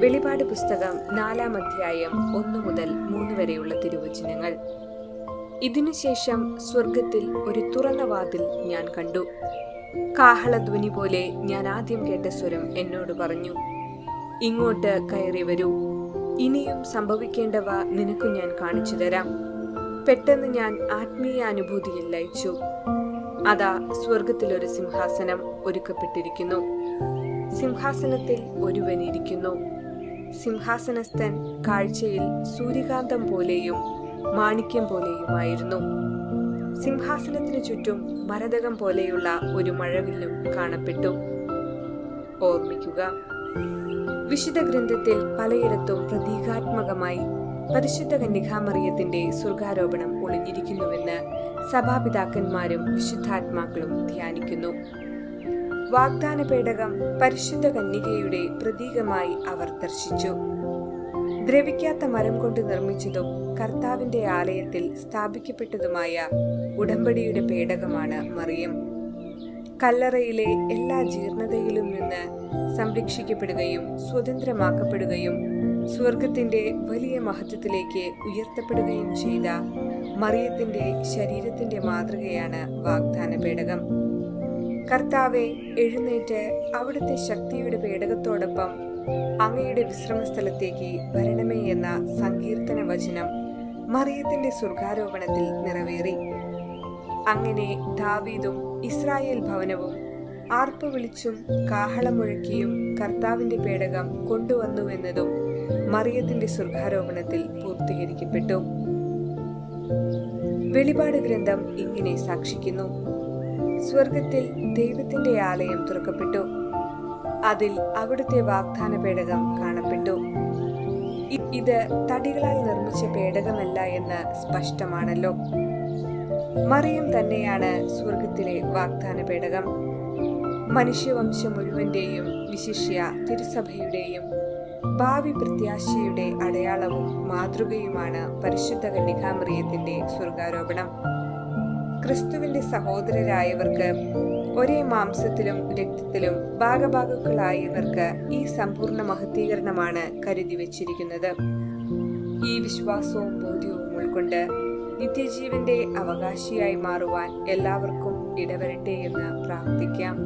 വെളിപാട് പുസ്തകം നാലാം അധ്യായം ഒന്നു മുതൽ മൂന്ന് വരെയുള്ള തിരുവചനങ്ങൾ. ഇതിനുശേഷം സ്വർഗത്തിൽ ഒരു തുറന്ന വാതിൽ ഞാൻ കണ്ടു. കാഹളധ്വനി പോലെ ഞാൻ ആദ്യം കേട്ട സ്വരം എന്നോട് പറഞ്ഞു ഇങ്ങോട്ട് കയറി വരൂ. ഇനിയും സംഭവിക്കേണ്ടവ നിനക്ക് ഞാൻ കാണിച്ചു തരാം. പെട്ടെന്ന് ഞാൻ ആത്മീയ അനുഭൂതിയിൽ ലയിച്ചു. അതാ സ്വർഗത്തിൽ ഒരു സിംഹാസനം ഒരുക്കപ്പെട്ടിരിക്കുന്നു. സിംഹാസനത്തിൽ ഒരുവൻ ഇരിക്കുന്നു. സിംഹാസനസ്ഥൻ കാഴ്ചയിൽ സൂര്യകാന്തം പോലെയും മാണിക്യം പോലെയുമായിരുന്നു. സിംഹാസനത്തിനു ചുറ്റും മരതകം പോലെയുള്ള ഒരു മഴവില്ലും കാണപ്പെട്ടു. ഓർമ്മിക്കുക വിശുദ്ധ ഗ്രന്ഥത്തിൽ പലയിടത്തും പ്രതീകാത്മകമായി പരിശുദ്ധ കന്യകാമറിയത്തിന്റെ സ്വർഗാരോപണം ഒളിഞ്ഞിരിക്കുന്നുവെന്ന് സഭാപിതാക്കന്മാരും വിശുദ്ധാത്മാക്കളും ധ്യാനിക്കുന്നു. വാഗ്ദാന പേടകം പരിശുദ്ധ കന്യകയുടെ പ്രതീകമായി അവർ ദർശിച്ചു. ദ്രവിക്കാത്ത മരം കൊണ്ട് നിർമ്മിച്ചതും കർത്താവിന്റെ ആലയത്തിൽ സ്ഥാപിക്കപ്പെട്ടതുമായ ഉടമ്പടിയുടെ പേടകമാണ് മറിയം. കല്ലറയിലെ എല്ലാ ജീർണതയിലും നിന്ന് സംരക്ഷിക്കപ്പെടുകയും സ്വതന്ത്രമാക്കപ്പെടുകയും സ്വർഗത്തിന്റെ വലിയ മഹത്വത്തിലേക്ക് ഉയർത്തപ്പെടുകയും ചെയ്ത മറിയത്തിന്റെ ശരീരത്തിന്റെ മാതൃകയാണ് വാഗ്ദാന പേടകം കർത്താവെ എഴുന്നേറ്റ് അവിടുത്തെ ശക്തിയുടെ പേടകത്തോടൊപ്പം അങ്ങയുടെ വിശ്രമസ്ഥലത്തേക്ക് വരണമേ എന്ന സങ്കീർത്തന വചനം മറിയത്തിന്റെ സ്വർഗാരോപണത്തിൽ നിറവേറി. അങ്ങനെ ദാവീദും ഇസ്രായേൽ ഭവനവും ആർപ്പ് വിളിച്ചും കാഹളമുഴക്കിയും കർത്താവിന്റെ പേടകം കൊണ്ടുവന്നുവെന്നതും മറിയത്തിന്റെ സ്വർഗാരോപണത്തിൽ പൂർത്തീകരിക്കപ്പെട്ടു. വെളിപാട് ഗ്രന്ഥം ഇങ്ങനെ സാക്ഷിക്കുന്നു. സ്വർഗത്തിൽ ദൈവത്തിന്റെ ആലയം തുറക്കപ്പെട്ടു. അതിൽ അവിടുത്തെ വാഗ്ദാന പേടകം കാണപ്പെട്ടു. ഇത് തടികളാൽ നിർമ്മിച്ച പേടകമല്ല എന്ന് സ്പഷ്ടമാണല്ലോ. മറിയം തന്നെയാണ് സ്വർഗത്തിലെ വാഗ്ദാന പേടകം മനുഷ്യവംശം മുഴുവന്റെയും വിശിഷ്യ തിരുസഭയുടെയും ഭാവി പ്രത്യാശയുടെ അടയാളവും മാതൃകയുമാണ് പരിശുദ്ധ കന്യകാമറിയത്തിന്റെ സ്വർഗാരോപണം. ക്രിസ്തുവിന്റെ സഹോദരരായവർക്ക് ഒരേ മാംസത്തിലും രക്തത്തിലും ഭാഗഭാഗുക്കളായവർക്ക് ഈ സമ്പൂർണ മഹത്വീകരണമാണ് കരുതി വച്ചിരിക്കുന്നത്. ഈ വിശ്വാസവും ബോധ്യവും ഉൾക്കൊണ്ട് നിത്യജീവന്റെ അവകാശിയായി മാറുവാൻ എല്ലാവർക്കും ഇടവരട്ടെ എന്ന് പ്രാർത്ഥിക്കാം.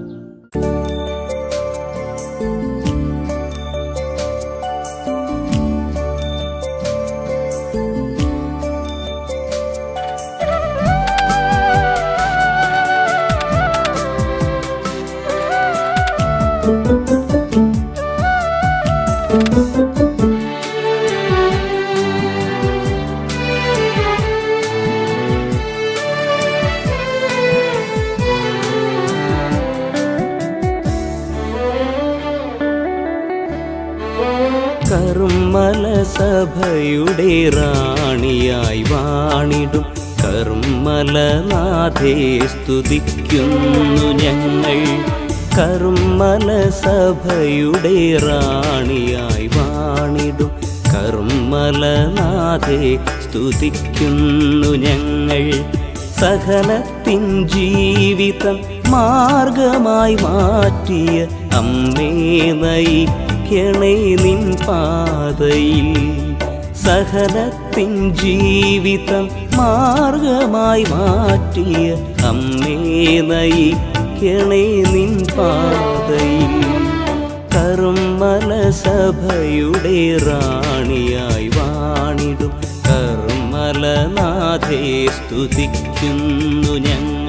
സഭയുടെ റാണിയായി വാണിടും. കർമ്മലനാഥേ സ്തുതിക്കുന്നു ഞങ്ങൾ. കർമ്മല സഭയുടെ റാണിയായി വാണിടും. കർമ്മലനാഥെ സ്തുതിക്കുന്നു ഞങ്ങൾ. സഹനത്തിൻ ജീവിതം മാർഗമായി മാറ്റിയ അമ്മേ നയിക്കണേ നിൻ പാതയിൽ. സഹനത്തിൻ ജീവിതം മാർഗമായി മാറ്റിയ അമ്മേ നയിക്കണേ നിൻ പാതയിൽ കർമ്മല സഭയുടെ റാണിയായി വാണിടും. കർമ്മലനാഥേ സ്തുതിക്കുന്നു ഞങ്ങൾ.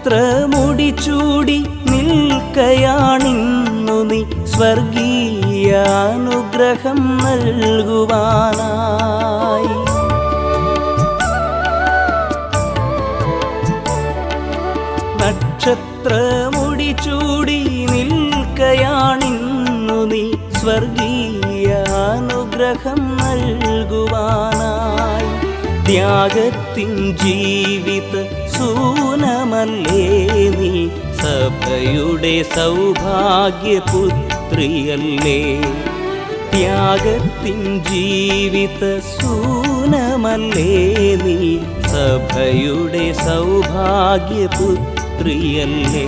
നക്ഷത്രമുടി ചൂടി നിൽക്കയാണിന്നു നീ സ്വർഗീയ അനുഗ്രഹം നൽകുവാനായി. നക്ഷത്ര ചൂടി നിൽക്കയാണിന്നു നീ സ്വർഗീയ അനുഗ്രഹം നൽകുവാനായി. ത്യാഗത്തിൻ ജീവിത സൂനമല്ലേ നീ? സഭയുടെ സൗഭാഗ്യപുത്രിയല്ലേ? ത്യാഗത്തിൻ ജീവിത സൂനമല്ലേ നീ? സഭയുടെ സൗഭാഗ്യപുത്രിയല്ലേ?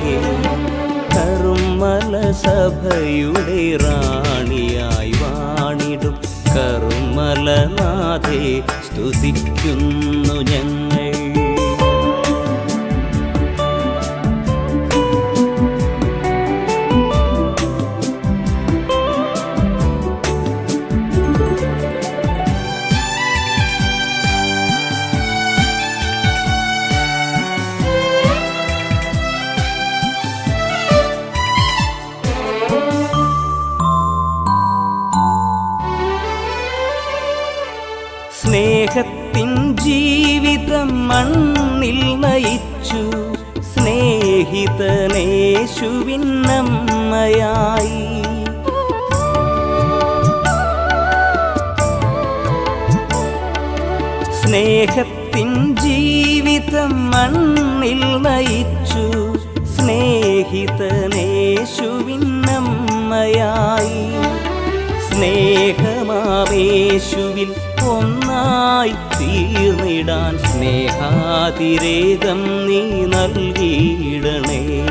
കറുമല സഭയുടെ റാണിയായി വാണിടും. കറുമലനാഥേ സ്തുതിക്കുന്നു ഞങ്ങൾ. മണ്ണിൽ നയിച്ചു. സ്നേഹിതനേശുവിന്നമ്മയായി സ്നേഹത്തിൻ ജീവിതം മണ്ണിൽ നയിച്ചു. സ്നേഹിതനേശുവിന്നമ്മയായി സ്നേഹമാവേശുവിൽ ഒന്നായി തീർന്നിടാൻ സ്നേഹാതിരേകം നീ നൽകിയിടണേ.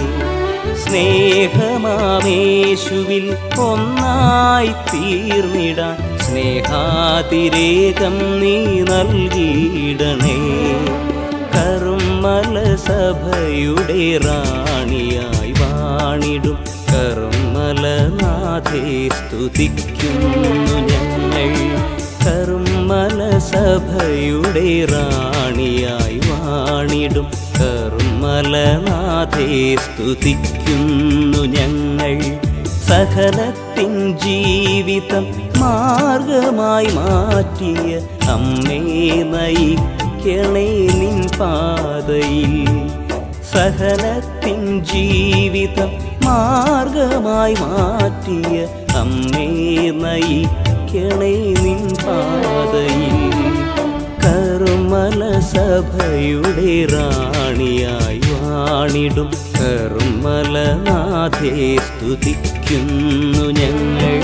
സ്നേഹമാവേശുവിൽ ഒന്നായി തീർന്നിടാൻ സ്നേഹാതിരേകം നീ നൽകിയിടണേ. കറുമല സഭയുടെ റാണിയായി വാണിടും കറുമലനാഥേ സ്തുതിക്കുന്നു ഞങ്ങൾ. കറുമല സഭയുടെ റാണിയായി വാണിടും. കർമ്മലനാഥേ സ്തുതിക്കുന്നു ഞങ്ങൾ. സകലത്തിൻ ജീവിതം മാർഗമായി മാറ്റിയ അമ്മേ നയിക്കണേ നിൻ പാതയിൽ. സകലത്തിൻ ജീവിതം മാർഗമായി മാറ്റിയ അമ്മേ നയിക്കണേ നിൻ പാതയിൽ കറുമല സഭയുടെ റാണിയായി വാണിടും. കറുമലനാഥേ സ്തുതിക്കുന്നു ഞങ്ങൾ.